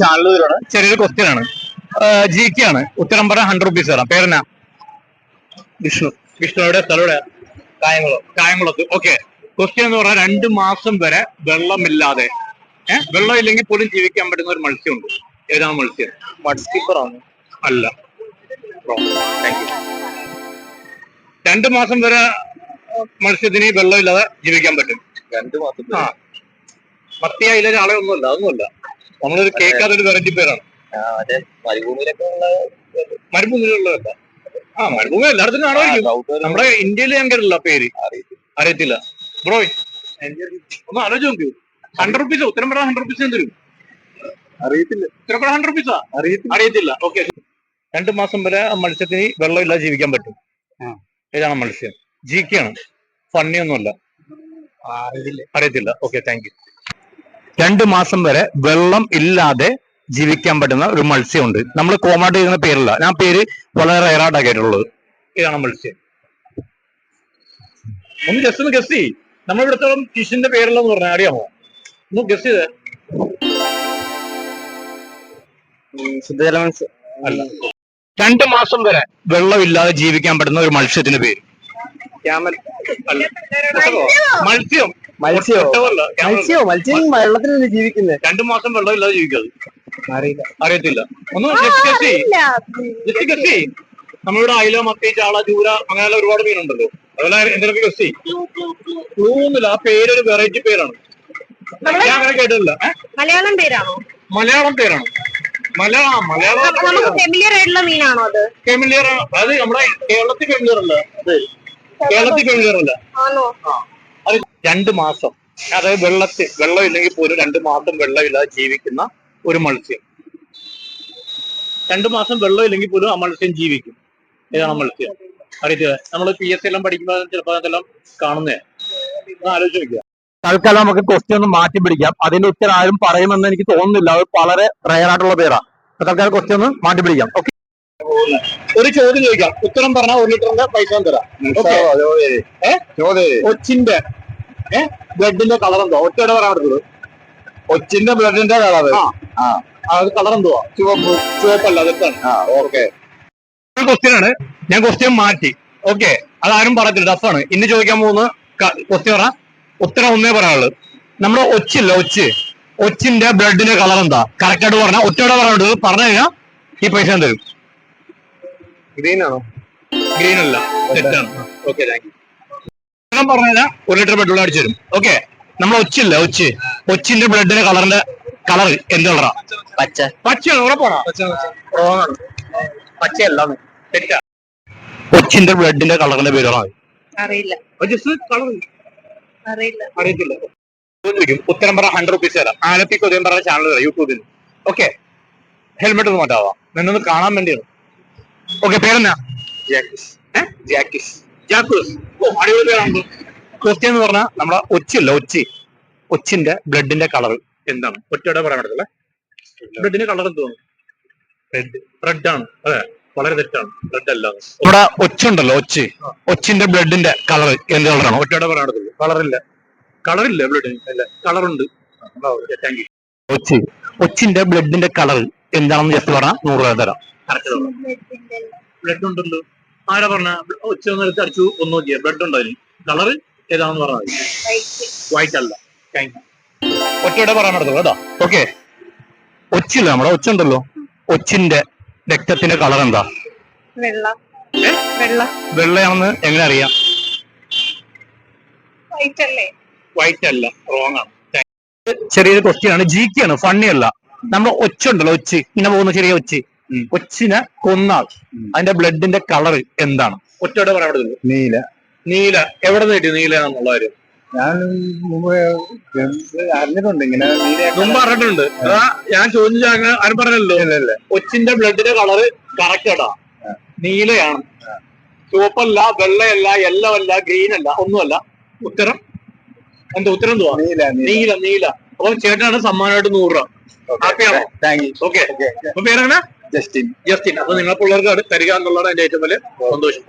ചാനലുകളാണ് ചെറിയൊരു ക്വസ്റ്റ്യൻ ആണ്. ജി കെ ആണ്. ഉത്തരം പറയാൻ ഹൺഡ്രഡ് റുപ്പീസ് തരാം. പേരെന്നാ? വിഷ്ണു. വിഷ്ണു എവിടെ സ്ഥലം എവിടെ കായംകുളം. കായംകുളത്ത്. ഓക്കെ ക്വസ്റ്റ്യൻ എന്ന് പറഞ്ഞാൽ രണ്ട് മാസം വരെ വെള്ളമില്ലാതെ ഏഹ് വെള്ളം ഇല്ലെങ്കിൽ പോലും ജീവിക്കാൻ പറ്റുന്ന ഒരു മത്സ്യമുണ്ട്. ഏതാണ് മത്സ്യം? മത്സ്യപ്പറാണ് അല്ല. രണ്ടു മാസം വരെ മത്സ്യത്തിന് വെള്ളമില്ലാതെ ജീവിക്കാൻ പറ്റും. രണ്ടു മാസം ആ. മത്തിയായില്ല ഒന്നുമല്ല അതൊന്നുമല്ല. നമ്മളൊരു കേൾക്കാത്തൊരു വെറൈറ്റി പേരാണ്. മരുഭൂമിയിലുള്ള മരുഭൂമിയിലൊക്കെ ഉള്ള മരുഭൂമിയിലുള്ളതല്ല ആ മരുഭൂമി എല്ലായിടത്തും കാണുമായിരിക്കും. നമ്മുടെ ഇന്ത്യയിൽ ഞാൻ കേട്ടില്ല പേര്. അറിയത്തില്ല. ബ്രോ ഒന്ന് ആലോചിച്ച് നോക്കൂ. ഹൺഡ്രഡ് റുപ്പീസ് ഉത്തരം പറയാൻ ഹൺഡ്രഡ് റുപ്പീസ് തരും? അറിയത്തില്ല. ഉത്തരം പറയാൻ ഹൺഡ്രഡ് റുപ്പീസാ അറിയത്തില്ല. ഓക്കെ രണ്ടു മാസം വരെ മത്സ്യത്തിന് വെള്ളമില്ലാതെ ജീവിക്കാൻ പറ്റും. ഏതാണ് മത്സ്യം. ജി കെ ആണ്. ഫണ്ണി ഒന്നുമല്ല. അറിയത്തില്ല. ഓക്കെ താങ്ക് യു രണ്ട് മാസം വരെ വെള്ളം ഇല്ലാതെ ജീവിക്കാൻ പറ്റുന്ന ഒരു മത്സ്യമുണ്ട്. നമ്മൾ കോമാട്ട് ചെയ്യുന്ന പേരല്ല. ഞാൻ പേര് വളരെ റയറായിട്ടാണ് കേട്ടിട്ടുള്ളത്. ഇതാണ് മത്സ്യം. ഒന്ന് ജസ്റ്റ് ഒന്ന് ഗസ് ചെയ്യ്. നമ്മൾ ഇവിടുത്തോളം ഫിഷിന്റെ പേരല്ലെന്ന് പറഞ്ഞാൽ അറിയാമോ? ഒന്ന് ഗസ് ചെയ്തേ. ശുദ്ധജല മത്സ്യം അല്ല. രണ്ട് മാസം വരെ വെള്ളമില്ലാതെ ജീവിക്കാൻ പറ്റുന്ന ഒരു മത്സ്യത്തിന്റെ പേര്. മത്സ്യം. മത്സ്യം. മത്സ്യോ? മത്സ്യം വെള്ളത്തിലല്ലേ ജീവിക്കുന്നത് രണ്ടു മാസം വെള്ളമില്ലാതെ ജീവിക്കാതെ. അറിയില്ല. അറിയത്തില്ല. ഒന്ന് ജസ്റ്റ് ഗസ് ചെയ്യ് ജസ്റ്റ് ഗസ് ചെയ്യ് നമ്മളിവിടെ അയില മത്തി ചാള ചൂര അങ്ങനെയുള്ള ഒരുപാട് മീനുണ്ടല്ലോ. അതുപോലെ എന്തെങ്കിലും ഗസ് ചെയ്യ് ക്ലൂ ഒന്നുമില്ല ആ പേരൊരു വെറൈറ്റി പേരാണ്. ഞാൻ അങ്ങനെ കേട്ടിട്ടില്ല. മലയാളം പേരാണോ? മലയാളം പേരാണ്. മലയാളം മലയാളം ഫെമിലിയർ ആയിട്ടുള്ള മീനാണോ അത്? ഫെമിലിയർ അതായത് നമ്മുടെ കേരളത്തിൽ ഫെമിലിയർ അല്ല. അത്. കേരളത്തിൽ ഫെമിലിയർ അല്ല. ആണോ? അത് രണ്ട് മാസം. അതായത് വെള്ളത്തിൽ വെള്ളം ഇല്ലെങ്കിൽ പോലും രണ്ട് മാസം വെള്ളമില്ലാതെ ജീവിക്കുന്ന ഒരു മത്സ്യം. രണ്ട് മാസം വെള്ളം ഇല്ലെങ്കിൽ പോലും ആ മത്സ്യം ജീവിക്കും. ഏതാണ് ആ മത്സ്യം. അറിയത്തില്ല? നമ്മൾ പി എസ് എല്ലാം പഠിക്കുമ്പോൾ ചിലപ്പോൾ അതെല്ലാം കാണുന്നേ. ആലോചിച്ച് നോക്കുക തൽക്കാലം നമുക്ക് ക്വസ്റ്റ്യൻ ഒന്ന് മാറ്റി പിടിക്കാം. അതിന്റെ ഉത്തരം ആരും പറയുമെന്ന് എനിക്ക് തോന്നുന്നില്ല. അത് വളരെ റയർ ആയിട്ടുള്ള പേരാണ് തൽക്കാലം ക്വസ്റ്റ്യൻ ഒന്ന് മാറ്റി പിടിക്കാം. ഓക്കെ ഒരു ചോദ്യം ചോദിക്കാം. ഉത്തരം പറഞ്ഞാൽ ഒരു ലിറ്ററിന്റെ പൈസ തരാം. Okay. ഏ? ഒച്ചിന്റെ ബ്ലഡിന്റെ കളർ എന്തോ ഒറ്റയുടെ പറയാൻ ഒച്ചിന്റെ ബ്ലഡിന്റെ കളർ ആ. അത് കളർ എന്തുവാ? ചുവപ്പ് ചുവപ്പല്ല തെറ്റാണ് ആ ഓക്കെ. ക്വസ്റ്റ്യൻ ആണ്. ഞാൻ ക്വസ്റ്റ്യൻ മാറ്റി. ഓക്കെ. അതാരും പറയത്തില്ല. ടഫാണ്. ഇന്ന് ചോദിക്കാൻ പോകുന്ന ക്വസ്റ്റ്യൻ പറഞ്ഞ ഉത്തരം ഒന്നേ പറയാനുള്ളൂ. നമ്മുടെ ഒച്ചില്ല ഒച്ച്? ഒച്ചിന്റെ ബ്ലഡിന്റെ കളർ എന്താ? കറക്റ്റ് ആയിട്ട് പറഞ്ഞാൽ ഒറ്റയുടെ പറയാനുള്ളത് പറഞ്ഞു കഴിഞ്ഞാൽ ഈ പൈസ തരും. ഗ്രീൻ ആണോ? ഗ്രീൻ അല്ല. തെറ്റാണ് ഓക്കെ താങ്ക് യു ഉത്തരം പറഞ്ഞു ഒരു ലിറ്റർ പെട്രോൾ അടിച്ചു തരും. ഓക്കെ നമ്മൾ ഒച്ചില്ല ഒച്ച്. ഒച്ചിന്റെ ബ്ലഡിന്റെ കളറിന്റെ കളർ എന്ത് കളറാ പച്ച. പച്ചയാണ്? ഉറപ്പാണോ പച്ചയല്ല തെറ്റാ. കൊച്ചിന്റെ ബ്ലഡിന്റെ കളറിന്റെ പേര് പറഞ്ഞാൽ അറിയില്ല. അറിയത്തില്ല. ഉത്തരം പറ ഹൺഡ്രഡ് റുപ്പീസ് തരാം. ആലപ്പി കൊതിയം പറഞ്ഞ ചാനൽ തരാം? യൂട്യൂബിൽ ഓക്കെ ഹെൽമെറ്റ് ഒന്ന് മാറ്റാവാ? നിന്നൊന്ന് കാണാൻ വേണ്ടിയാണ്. ഓക്കെ പേരെന്നാ ജാക്കിസ് ജാക്കിസ് ജാക്കൂസ് ഓ എന്ന് പറഞ്ഞാൽ നമ്മളെ ഒച്ചില്ല ഒച്ചി. ഒച്ചിന്റെ ബ്ലഡിന്റെ കളർ എന്താണ്? ഒറ്റയുടെ പറയാൻ പറ്റത്തില്ല. ബ്ലഡിന്റെ കളർ എന്താണ് റെഡ് റെഡ് ആണ്. അതെ. വളരെ തെറ്റാണ്. ബ്ലഡ് അല്ല. ഇവിടെ ഒച്ചുണ്ടല്ലോ ഒച്ചി. ഒച്ചിന്റെ ബ്ലഡിന്റെ കളർ എന്ത് കളറാണ് ഒറ്റയുടെ പറയാൻ പറ്റത്തില്ല. കളറില്ല കളറില്ല ബ്ലഡിന് അല്ല കളറുണ്ട് താങ്ക് യു ഒച്ച്. ഒച്ചിന്റെ ബ്ലഡിന്റെ കളർ എന്താണെന്ന് ജസ്റ്റ് പറഞ്ഞാൽ നൂറ് രൂപ തരാം. ബ്ലഡ് ഉണ്ടല്ലോ. ആരാ പറഞ്ഞ? ഒച്ച ഒന്ന് എടുത്ത് അടിച്ചു ഒന്ന് നോക്കിയ ബ്ലഡ് ഉണ്ടോ അതിന് കളർ ഏതാണെന്ന് പറഞ്ഞാൽ വൈറ്റ് അല്ല. ഒറ്റയുടെ പറയാൻ പറ്റത്തുള്ളൂ കേട്ടോ. ഓക്കെ ഒച്ചില്ല നമ്മുടെ ഒച്ചുണ്ടല്ലോ. ഒച്ചിന്റെ രക്തത്തിന്റെ കളർ എന്താ? വെള്ള. വെള്ള. വെള്ളയാണെന്ന് എങ്ങനെ അറിയാം? വൈറ്റ് അല്ലേ? വൈറ്റ് അല്ല. റോങ് ആണ്. ചെറിയൊരു ക്വസ്റ്റ്യൻ ആണ്. ജി കെ ആണ്. ഫണ്ണി അല്ല. നമ്മുടെ ഒച്ചുണ്ടല്ലോ ഒച്ച്. ഇങ്ങനെ പോകുന്ന ചെറിയ ഒച്ച്. ഒച്ചിനെ കൊന്നാൽ അതിന്റെ ബ്ലഡിന്റെ കളർ എന്താണ്? ഒറ്റയുടെ പറയാൻ നീല. നീല. എവിടെ നിന്ന് കിട്ടി നീല എന്നുള്ള കാര്യം? ഞാൻ മുമ്പ് അറിഞ്ഞിട്ടുണ്ട് ഇങ്ങനെ മുമ്പ് പറഞ്ഞിട്ടുണ്ട് അതാ ഞാൻ ചോദിച്ചാൽ ആരും പറഞ്ഞല്ലോ കൊച്ചിന്റെ ബ്ലഡിന്റെ കളറ് കറക്റ്റാ നീലയാണ്. ചുവപ്പല്ല വെള്ളയല്ല യെല്ലോ അല്ല ഗ്രീൻ അല്ല ഒന്നുമല്ല. ഉത്തരം? എന്താ ഉത്തരം എന്തുവാ? നീല നീല. നീല നീല. അപ്പൊ ചേട്ടനാണ് സമ്മാനമായിട്ട് നൂറ് രൂപ. ഹാപ്പിയാണോ താങ്ക് യു ഓക്കെ അപ്പൊ പേരെങ്ങനെ? ജസ്റ്റിൻ. ജസ്റ്റിൻ അപ്പൊ നിങ്ങളെ പിള്ളേർക്ക് തരിക എന്നുള്ളതാണ് എന്റെ ഏറ്റവും വലിയ സന്തോഷം.